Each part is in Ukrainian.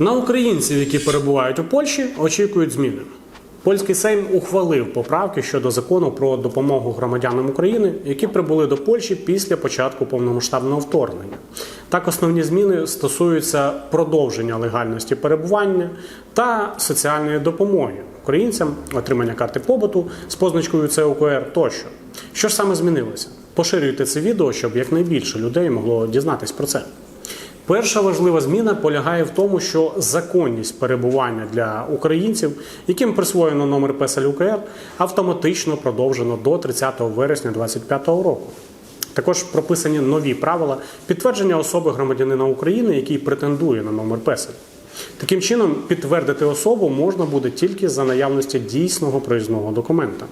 На українців, які перебувають у Польщі, очікують зміни. Польський Сейм ухвалив поправки щодо закону про допомогу громадянам України, які прибули до Польщі після початку повномасштабного вторгнення. Так, основні зміни стосуються продовження легальності перебування та соціальної допомоги українцям, отримання карти побуту з позначкою ЦУКР тощо. Що ж саме змінилося? Поширюйте це відео, щоб якнайбільше людей могло дізнатись про це. Перша важлива зміна полягає в тому, що законність перебування для українців, яким присвоєно номер песель УКР, автоматично продовжено до 30 вересня 2025 року. Також прописані нові правила підтвердження особи громадянина України, який претендує на номер песель. Таким чином, підтвердити особу можна буде тільки за наявності дійсного проїзного документа.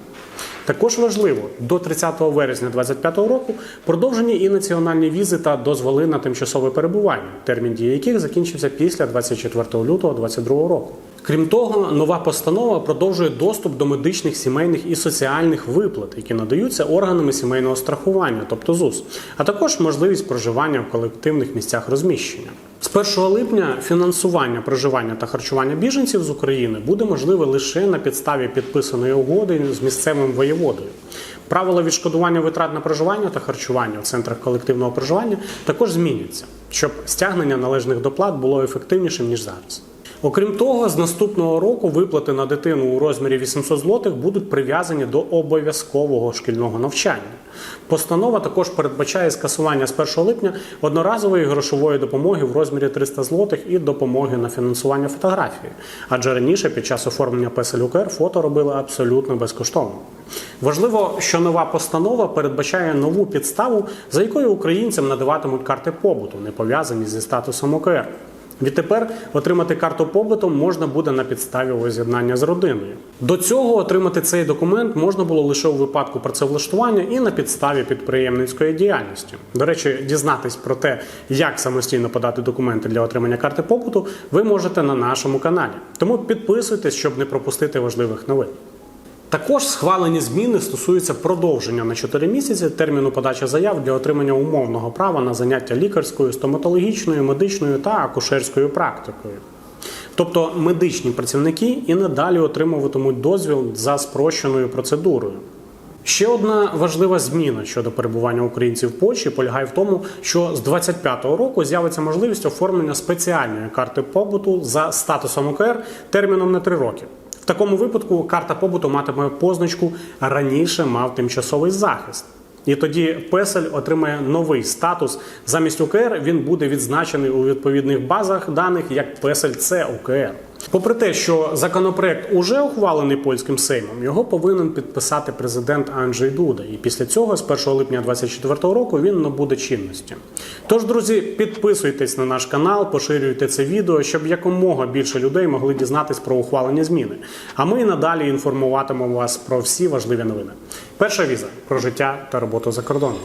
Також важливо, до 30 вересня 2025 року продовжені і національні візи та дозволи на тимчасове перебування, термін дії яких закінчився після 24 лютого 2022 року. Крім того, нова постанова продовжує доступ до медичних, сімейних і соціальних виплат, які надаються органами сімейного страхування, тобто ЗУС, а також можливість проживання в колективних місцях розміщення. З 1 липня фінансування проживання та харчування біженців з України буде можливе лише на підставі підписаної угоди з місцевим воєводою. Правила відшкодування витрат на проживання та харчування в центрах колективного проживання також зміняться, щоб стягнення належних доплат було ефективнішим ніж зараз. Окрім того, з наступного року виплати на дитину у розмірі 800 злотих будуть прив'язані до обов'язкового шкільного навчання. Постанова також передбачає скасування з 1 липня одноразової грошової допомоги в розмірі 300 злотих і допомоги на фінансування фотографії. Адже раніше під час оформлення песель фото робили абсолютно безкоштовно. Важливо, що нова постанова передбачає нову підставу, за якою українцям надаватимуть карти побуту, не пов'язані зі статусом ОКР. Відтепер отримати карту побуту можна буде на підставі воз'єднання з родиною. До цього отримати цей документ можна було лише у випадку працевлаштування і на підставі підприємницької діяльності. До речі, дізнатись про те, як самостійно подати документи для отримання карти побуту, ви можете на нашому каналі. Тому підписуйтесь, щоб не пропустити важливих новин. Також схвалені зміни стосуються продовження на 4 місяці терміну подачі заяв для отримання умовного права на заняття лікарською, стоматологічною, медичною та акушерською практикою. Тобто медичні працівники і надалі отримуватимуть дозвіл за спрощеною процедурою. Ще одна важлива зміна щодо перебування українців в Польщі полягає в тому, що з 2025 року з'явиться можливість оформлення спеціальної карти побуту за статусом ОКР терміном на 3 роки. Такому випадку карта побуту матиме позначку раніше мав тимчасовий захист. І тоді песель отримає новий статус. Замість УКР він буде відзначений у відповідних базах даних як песель С УКР. Попри те, що законопроект уже ухвалений польським сеймом, його повинен підписати президент Анджей Дуда. І після цього, з 1 липня 2024 року, він набуде чинності. Тож, друзі, підписуйтесь на наш канал, поширюйте це відео, щоб якомога більше людей могли дізнатись про ухвалені зміни. А ми надалі інформуватимемо вас про всі важливі новини. Перша віза про життя та роботу за кордоном.